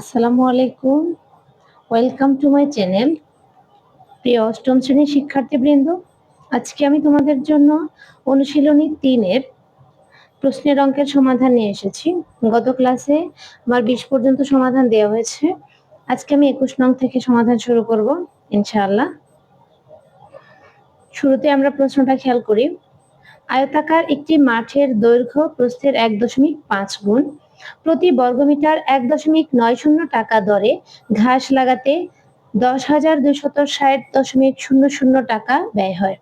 আসসালামু আলাইকুম। Welcome to my channel প্রিয় অষ্টম শ্রেণির শিক্ষার্থীবৃন্দ। আজকে আমি তোমাদের জন্য অনুশীলনী তিনের প্রশ্নের অঙ্কের সমাধান নিয়ে এসেছি। গত ক্লাসে আমার বিশ পর্যন্ত সমাধান দেওয়া হয়েছে। আজকে আমি একুশ নং থেকে সমাধান শুরু করব, ইনশাআল্লাহ। শুরুতে আমরা প্রশ্নটা খেয়াল করি। আয়তাকার একটি মাঠের দৈর্ঘ্য প্রস্থের এক দশমিক পাঁচ গুণ। প্রতি বর্গমিটার এক দশমিক নয় শূন্য টাকা দরে ঘাস লাগাতে দশ হাজার দুইশত ষাট দশমিক শূন্য শূন্য টাকা ব্যয় হয়।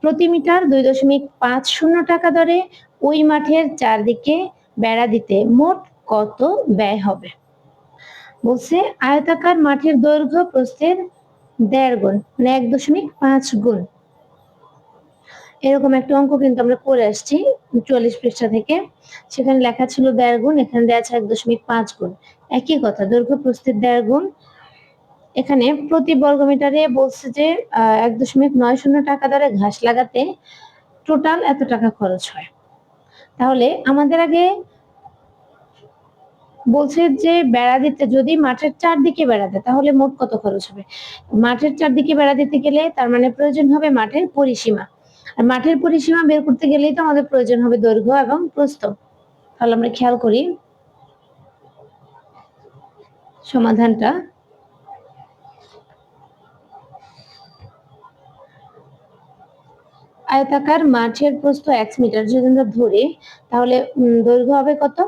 প্রতি মিটার দুই দশমিক পাঁচ শূন্য টাকা দরে ওই মাঠের চারদিকে বেড়া দিতে মোট কত ব্যয় হবে? বলছে, আয়তাকার মাঠের দৈর্ঘ্য প্রস্থের দেড় গুণ মানে এক দশমিক পাঁচ গুণ। এরকম একটা অঙ্ক কিন্তু আমরা করে আসছি। চুয়াল্লিশ পৃষ্ঠা থেকে। সেখানে লেখা ছিল দেড় গুণ, এখানে দেওয়া আছে এক দশমিক পাঁচ গুণ। একই কথা, দৈর্ঘ্য প্রস্থের দেড় গুণ। এখানে প্রতি বর্গমিটারে বলছে যে এক দশমিক নয় শূন্য টাকা দরে ঘাস লাগাতে টোটাল এত টাকা খরচ হয়। তাহলে আমাদের আগে বলছে যে, বেড়া দিতে যদি মাঠের চারদিকে বেড়াতে তাহলে মোট কত খরচ হবে? মাঠের চারদিকে বেড়া দিতে গেলে তার মানে প্রয়োজন হবে মাঠের পরিসীমা। আর মাঠের পরিসীমা বের করতে গেলেই তো আমাদের প্রয়োজন হবে দৈর্ঘ্য এবং প্রস্থ। তাহলে আমরা খেয়াল করি সমাধানটা। আয়তাকার মাঠের প্রস্থ এক মিটার। যদি আমরা ধরি, তাহলে দৈর্ঘ্য হবে কত?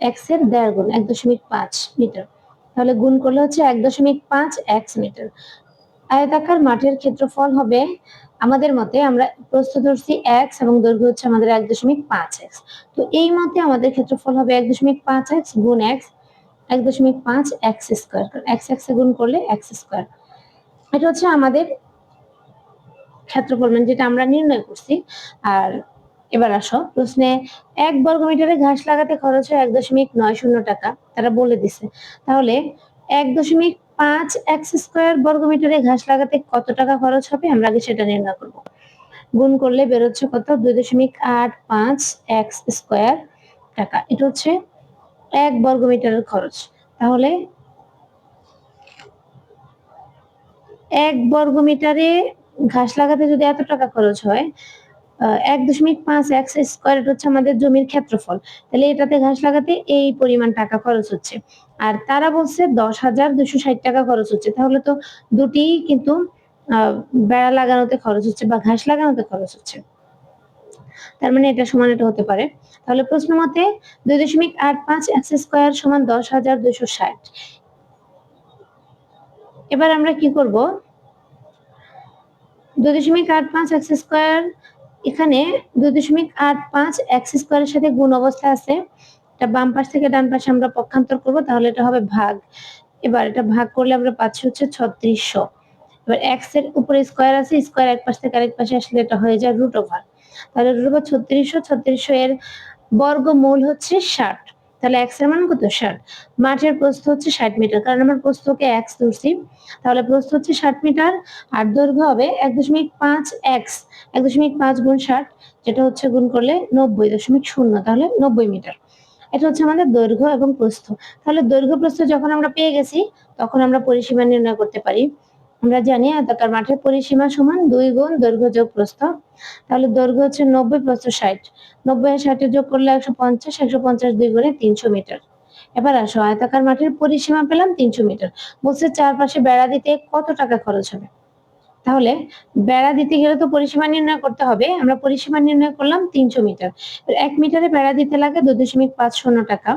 এক্সের দেড় গুণ, এক দশমিক পাঁচ মিটার। তাহলে গুণ করলে হচ্ছে এক দশমিক পাঁচ এক্স মিটার। আয়তাকার মাঠের ক্ষেত্রফল হবে আমাদের মতে আমরা প্রস্থ ধরছি এক্স এবং দৈর্ঘ্য হচ্ছে আমাদের এক দশমিক পাঁচ এক্স। তো এই মতে আমাদের ক্ষেত্রফল হবে এক দশমিক পাঁচ এক্স গুণ এক্স, এক দশমিক পাঁচ এক্স স্কোয়ার। এক্স এক্স গুণ করলে এক্স স্কোয়ার। এটা হচ্ছে আমাদের ক্ষেত্রফল মানে যেটা আমরা নির্ণয় করছি। আর এবার আসো, প্রশ্নে এক বর্গ মিটারে ঘাস লাগাতে খরচ হয় এক দশমিক নয় শূন্য টাকা। তারা বলে দিছে। তাহলে এক দশমিক পাঁচ এক্স স্কোয়ার বর্গমিটারে ঘাস লাগাতে কত টাকা খরচ হবে? আমরা আগে সেটা নির্ণয় করব। গুণ করলে বেরোচ্ছে কত? দুই দশমিক আট পাঁচ এক্স স্কোয়ার টাকা। এটা হচ্ছে এক বর্গমিটারের খরচ। তাহলে এক বর্গমিটারে ঘাস লাগাতে যদি এত টাকা খরচ হয় এক দশমিক পাঁচ এক্স স্কোয়ার হচ্ছে আমাদের জমির ক্ষেত্রফল। তাহলে এটাতে ঘাস লাগাতে এই পরিমাণ টাকা খরচ হচ্ছে। আর তারা বলছে দশ হাজার দুশো ষাট টাকা খরচ হচ্ছে। তাহলে তো দুটি কিন্তু বেড়া লাগানোতে খরচ হচ্ছে বা ঘাস লাগানোতে খরচ হচ্ছে। তার মানে এটা সমান এটা হতে পারে। তাহলে প্রশ্ন মতে দুই দশমিক আট পাঁচ এক্স স্কোয়ার সমান দশ হাজার দুশো ষাট। এবার আমরা কি করব? দুই দশমিক আট পাঁচ এক্স স্কোয়ার এখানে দুই দশমিক আট পাঁচ এক্স স্কোয়ারের সাথে গুণ অবস্থা আছে। এটা বাম পাশ থেকে ডান পাশে আমরা পক্ষান্তর করব, তাহলে এটা হবে ভাগ। এবার এটা ভাগ করলে আমরা পাচ্ছি হচ্ছে ছত্রিশশো। এবার এক্সের উপরে স্কোয়ার আছে স্কোয়ার এক পাশ থেকে আরেক পাশে আসলে এটা হয়ে যায় রুট ওভার তাহলে রুট ওভার ছত্রিশশো ছত্রিশশো এর বর্গমূল হচ্ছে ষাট। তাহলে এক্সের মান কত? ষাট। মাঠের প্রস্থ হচ্ছে ষাট মিটার। কারণ আমার প্রস্থকে এক্স ধরছি। তাহলে প্রস্থ হচ্ছে ষাট মিটার। আর দৈর্ঘ্য হবে এক দশমিক পাঁচ এক্স এক দশমিক পাঁচ গুণ ষাট, যেটা হচ্ছে গুণ করলে নব্বই দশমিক শূন্য, তাহলে নব্বই মিটার। এটা হচ্ছে আমাদের দৈর্ঘ্য এবং প্রস্থ। তাহলে দৈর্ঘ্য প্রস্থ যখন আমরা পেয়ে গেছি, তখন আমরা পরিসীমা নির্ণয় করতে পারি। আমরা জানি আয়তাকার মাঠের পরিসীমা সমান দুই গুণ দৈর্ঘ্য যোগ প্রস্থ। তাহলে দৈর্ঘ্য হচ্ছে নব্বই প্রস্থ ষাট। নব্বই ষাটে যোগ করলে একশো পঞ্চাশ একশো পঞ্চাশ দুই গুণে তিনশো মিটার। এবার আসো, আয়তাকার মাঠের পরিসীমা পেলাম তিনশো মিটার। বলছে চারপাশে বেড়া দিতে কত টাকা খরচ হবে? তাহলে বেড়া দিতে গেলে তো পরিসীমা নির্ণয় করতে হবে। আমরা পরিসীমা নির্ণয় করলাম তিনশো মিটার। এক মিটারে বেড়া দিতে লাগে দু দশমিক পাঁচ শূন্য টাকা।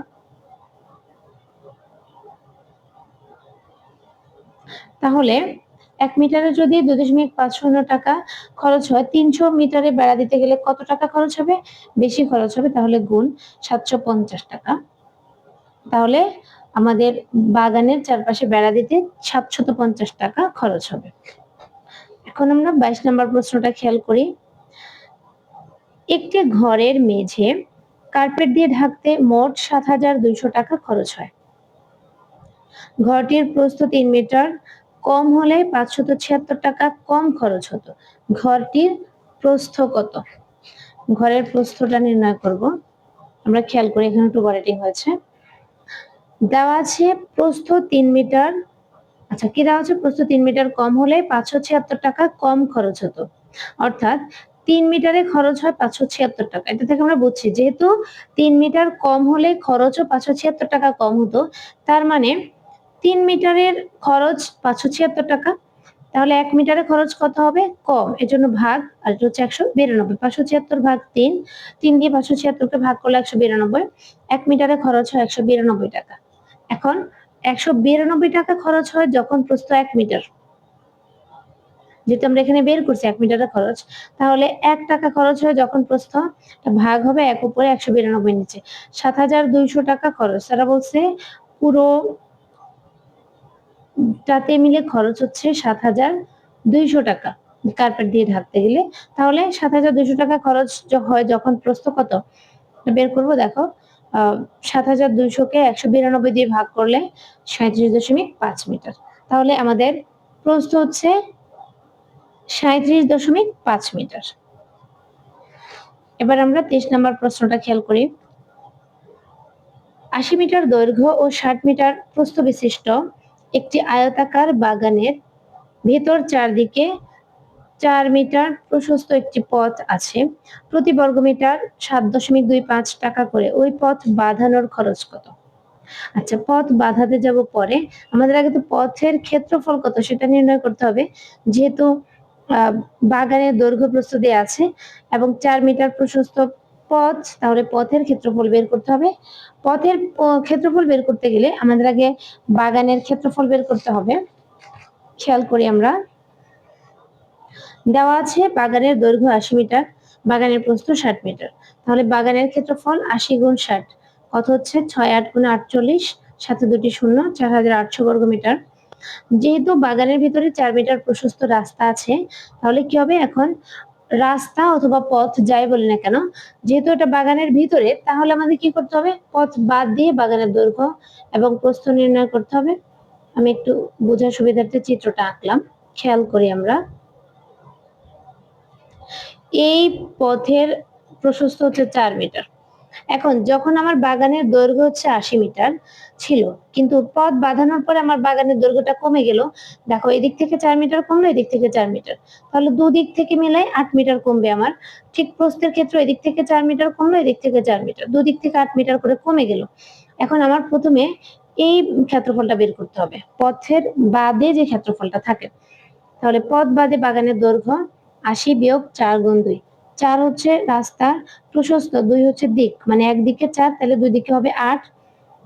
তাহলে এক মিটারে যদি দু দশমিক পাঁচ শূন্য টাকা খরচ হয়, তিনশো মিটারে বেড়া দিতে গেলে কত টাকা খরচ হবে? বেশি খরচ হবে, তাহলে গুণ সাতশো পঞ্চাশ টাকা। তাহলে আমাদের বাগানের চারপাশে বেড়া দিতে সাতশত পঞ্চাশ টাকা খরচ হবে। এখন আমরা বাইশ নম্বর প্রশ্নটা খেয়াল করি। একটি ঘরের মেঝে কার্পেট দিয়ে ঢাকতে মোট সাত হাজার দুইশো টাকা খরচ হয়। ঘরটির প্রস্থ তিন মিটার কম হলে পাঁচশত ছিয়াত্তর টাকা কম খরচ হতো। ঘরটির প্রস্থ কত? ঘরের প্রস্থটা নির্ণয় করব। আমরা খেয়াল করি, এখানে একটু বরেটিং হয়েছে। দেওয়া আছে প্রস্থ তিন মিটার। আচ্ছা কি দেওয়া আছে? প্রস্থ তিন মিটার কম হলে পাঁচশো ছিয়াত্তর টাকা কম খরচ হতো। অর্থাৎ তিন মিটারে খরচ হয় পাঁচশো ছিয়াত্তর টাকা। এটা থেকে আমরা বুঝছি, যেহেতু তিন মিটার কম হলে খরচও পাঁচশো ছিয়াত্তর টাকা কম হতো, তার মানে তিন মিটারের খরচ পাঁচশো ছিয়াত্তর টাকা। তাহলে এক মিটারে খরচ কত হবে? কম। এর জন্য ভাগ আর এটা হচ্ছে একশো বিরানব্বই। পাঁচশো ছিয়াত্তর ভাগ তিন তিন দিয়ে পাঁচশো ছিয়াত্তরকে ভাগ করলে একশো বিরানব্বই। এক মিটারে খরচ হয় একশো বিরানব্বই টাকা। এখন একশো বিরানব্বই টাকা খরচ হয় যখন প্রস্থ এক মিটার। যেহেতু আমরা এখানে বের করছি এক মিটারের খরচ, তাহলে এক টাকা খরচ হয় যখন প্রস্থ ভাগ হবে এক উপরে একশো বিরানব্বই নিচে। সাত হাজার দুইশো টাকা খরচ। তারা বলছে পুরো টাতে মিলে খরচ হচ্ছে সাত হাজার দুইশো টাকা কার্পেট দিয়ে ঢাকতে গেলে। তাহলে সাত হাজার দুইশো টাকা খরচ হয় যখন প্রস্থ কত? বের করব, দেখো। সাত হাজার দুইশোকে একশো বিরানব্বই দিয়ে ভাগ করলে সাঁত্রিশ দশমিক পাঁচ মিটার। তাহলে আমাদের প্রস্থ হচ্ছে সাঁত্রিশ দশমিক পাঁচ মিটার। এবার আমরা তেইশ নম্বর প্রশ্নটা খেয়াল করি। আশি মিটার দৈর্ঘ্য ও ষাট মিটার প্রস্থ বিশিষ্ট একটি আয়তাকার বাগানের ভেতর চারদিকে চার মিটার প্রশস্ত একটি পথ আছে। প্রতি বর্গমিটার সাত দশমিক দুই পাঁচ টাকা করে। ওই পথ বাঁধানোর খরচ কত? আচ্ছা পথ বাঁধাতে যাব পরে। আমাদের আগে তো পথের ক্ষেত্রফল কত সেটা নির্ণয় করতে হবে। যেহেতু বাগানের দৈর্ঘ্য প্রস্তুতি আছে এবং চার মিটার প্রশস্ত পথ, তাহলে পথের ক্ষেত্রফল বের করতে হবে। পথের ক্ষেত্রফল বের করতে গেলে আমাদের আগে বাগানের ক্ষেত্রফল বের করতে হবে। খেয়াল করি আমরা। দেওয়া আছে বাগানের দৈর্ঘ্য আশি মিটার, বাগানের প্রস্থ ষাট মিটার। তাহলে বাগানের ক্ষেত্রফল আশি গুণ ষাট, কত হচ্ছে? ছয় আট গুণ আটচল্লিশ, সাথে দুটি শূন্য, চার হাজার আটশো বর্গ মিটার। যেহেতু বাগানের ভিতরে চার মিটার প্রশস্ত রাস্তা আছে, তাহলে কি হবে এখন? রাস্তা অথবা পথ যাই বলি না কেন, যেহেতু এটা বাগানের ভিতরে, তাহলে আমাদের কি করতে হবে? পথ বাদ দিয়ে বাগানের দৈর্ঘ্য এবং প্রস্থ নির্ণয় করতে হবে। আমি একটু বোঝার সুবিধার্থে চিত্রটা আঁকলাম। খেয়াল করি আমরা। এই পথের প্রশস্ত হচ্ছে চার মিটার। এখন যখন আমার বাগানের দৈর্ঘ্য হচ্ছে আশি মিটার ছিল, কিন্তু পথ বাঁধানোর পরে আমার বাগানের দৈর্ঘ্যটা কমে গেল। দেখো, এদিক থেকে চার মিটার কমলো, এদিক থেকে চার মিটার। তাহলে দুদিক থেকে মিলাই আট মিটার কমবে আমার। ঠিক প্রস্থের ক্ষেত্রে এদিক থেকে চার মিটার কমলো, এদিক থেকে চার মিটার। দুদিক থেকে আট মিটার করে কমে গেল। এখন আমার প্রথমে এই ক্ষেত্রফলটা বের করতে হবে। পথের বাদে যে ক্ষেত্রফলটা থাকে, তাহলে পথ বাদে বাগানের দৈর্ঘ্য আশি বিয়োগ চার গুণ দুই। চার হচ্ছে রাস্তার প্রশস্ত, দুই হচ্ছে দিক। মানে একদিকে চার, তাহলে দুই দিকে হবে আট।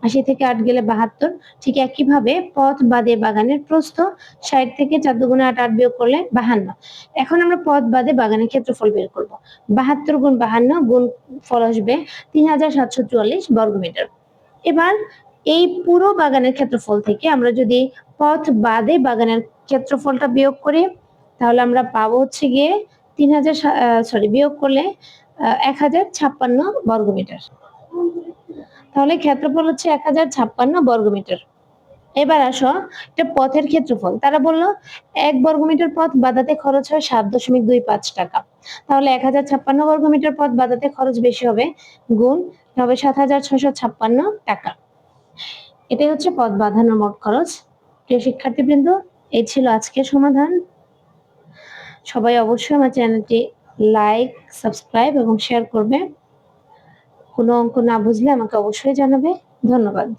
আশি থেকে আট গেলে বাহাত্তর। ঠিক একইভাবে পথ বাদে বাগানের প্রস্থ, ষাট থেকে চার দুগুণে আট আট বিয়োগ করলে বাহান্ন। এখন আমরা পথ বাদে বাগানের ক্ষেত্রফল বের করব। বাহাত্তর গুণ বাহান্ন গুণ ফল আসবে তিন হাজার সাতশো চুয়াল্লিশ বর্গমিটার এবার এই পুরো বাগানের ক্ষেত্রফল থেকে আমরা যদি পথ বাদে বাগানের ক্ষেত্রফলটা বিয়োগ করি, তাহলে আমরা পাবো হচ্ছে গিয়ে তিন হাজার সরি বিয়োগ করলে এক হাজার ছাপ্পান্ন বর্গমিটার। তাহলে ক্ষেত্রফল হচ্ছে এক হাজার ছাপ্পান্ন বর্গমিটার। এবার আসো এটা পথের ক্ষেত্রফল। তারা বলল, এক বর্গমিটার পথ বাদাতে খরচ হয় সাত দশমিক দুই পাঁচ টাকা। তাহলে এক হাজার ছাপ্পান্ন বর্গমিটার পথ বাদাতে খরচ বেশি হবে গুণ হবে সাত হাজার ছশো ছাপ্পান্ন টাকা। এটাই হচ্ছে পথ বাঁধানোর মোট খরচ। প্রিয় শিক্ষার্থীবৃন্দ, এই ছিল আজকের সমাধান। সবাই অবশ্যই আমার চ্যানেলটি লাইক, সাবস্ক্রাইব এবং শেয়ার করবে। কোনো অঙ্ক না বুঝলে আমাকে অবশ্যই জানাবে। ধন্যবাদ।